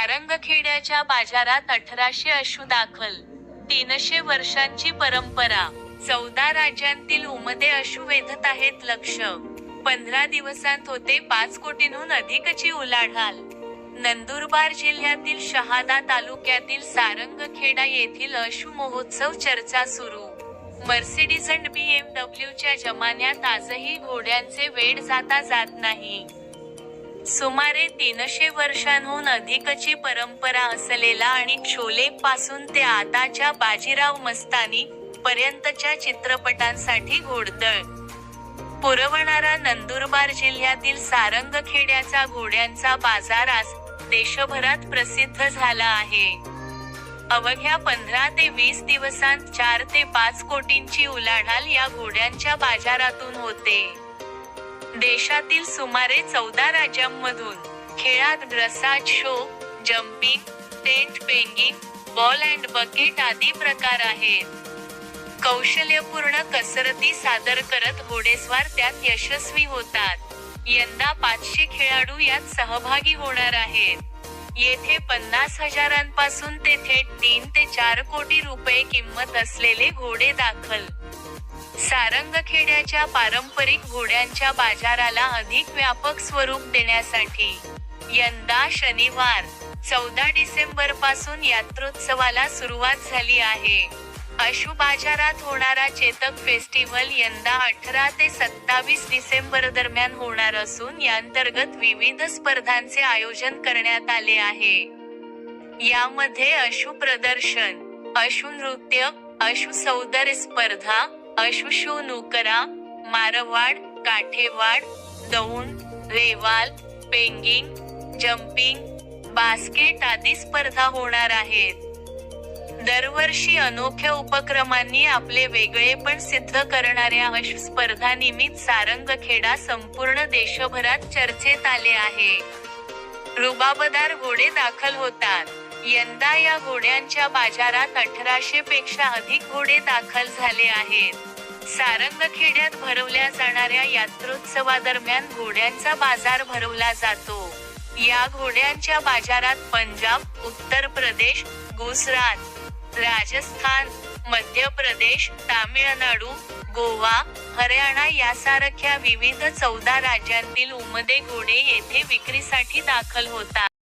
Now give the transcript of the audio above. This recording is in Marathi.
सारंगखेड्याच्या बाजारात अठराशे अश्रू दाखल. तीनशे वर्षांची परंपरा. चौदा राज्यांतील उमदे अश्रू वेधत आहेत लक्ष. पंधरा दिवसांत होते पाच कोटींहून अधिकची उलाढाल. नंदुरबार जिल्ह्यातील शहादा तालुक्यातील सारंगखेडा येथील अश्रू महोत्सव चर्चा सुरू. मर्सिडीज अँड बी एम डब्ल्यूच्या जमान्यात आजही घोड्यांचे वेड जाता जात नाही. सुमारे तीनशे वर्षांहून अधिकची परंपरा असलेला आणि शोले पासून ते आताच्या बाजीराव मस्तानी पर्यंतच्या चित्रपटांसाठी घोडदळ. पुरवणारा नंदुरबार जिल्ह्यातील सारंगखेड्याचा घोड्यांचा बाजार आज देशभरात प्रसिद्ध झाला आहे. अवघ्या पंधरा ते वीस दिवसांत चार ते पाच कोटींची उलाढाल या घोड्यांच्या बाजारातून होते. देशातील सुमारे चौदा राज्यांमधून खेळात dressage show jumping tent pegging ball and bucket आदी प्रकार आहेत. कौशल्यपूर्ण कसरती सादर करत घोडेस्वार त्यात यशस्वी होतात. यंदा पाचशे खेळाडू यात सहभागी होणार आहेत. येथे पन्नास हजारांपासून ते थेट तीन ते चार कोटी रुपये किंमत असलेले घोडे दाखल. सारंगखेड्याच्या पारंपरिक घोड्यांच्या बाजाराला अधिक व्यापक स्वरूप देण्यासाठी यंदा शनिवार चौदा डिसेंबरपासून यात्रोत्सवाला सुरुवात झाली आहे. अशु बाजारात होणारा चेतक फेस्टिवल यंदा अठरा ते सत्तावीस डिसेंबर दरम्यान होणार असून यांतर्गत विविध स्पर्धांचे आयोजन करण्यात आले आहे. यामध्ये अशु प्रदर्शन अशु नृत्य अशु सौंदर्य स्पर्धा अशु नुकरा मारवाड काठेवाड दौंड रेवाल पेंगिंग जम्पिंग बास्केट आदी स्पर्धा होणार आहेत. दरवर्षी अनोख्या उपक्रमांनी आपले वेगळेपण सिद्ध करणाऱ्या अश स्पर्धानिमित्त सारंगखेडा संपूर्ण देशभरात चर्चेत आले आहे. रुबाबदार घोडे दाखल होतात. यंदा या घोड्यांच्या बाजारात अठराशे पेक्षा अधिक घोडे दाखल झाले आहेत. सारंगखेड्यात भरवल्या जाणाऱ्या यात्रोत्सवादरम्यान घोड्यांचा बाजार भरवला जातो. या घोड्यांच्या बाजारात पंजाब उत्तर प्रदेश गुजरात राजस्थान मध्य प्रदेश तामिळनाडू गोवा हरियाणा यासारख्या विविध चौदा राज्यांतील उमदे घोडे येथे विक्रीसाठी दाखल होतात.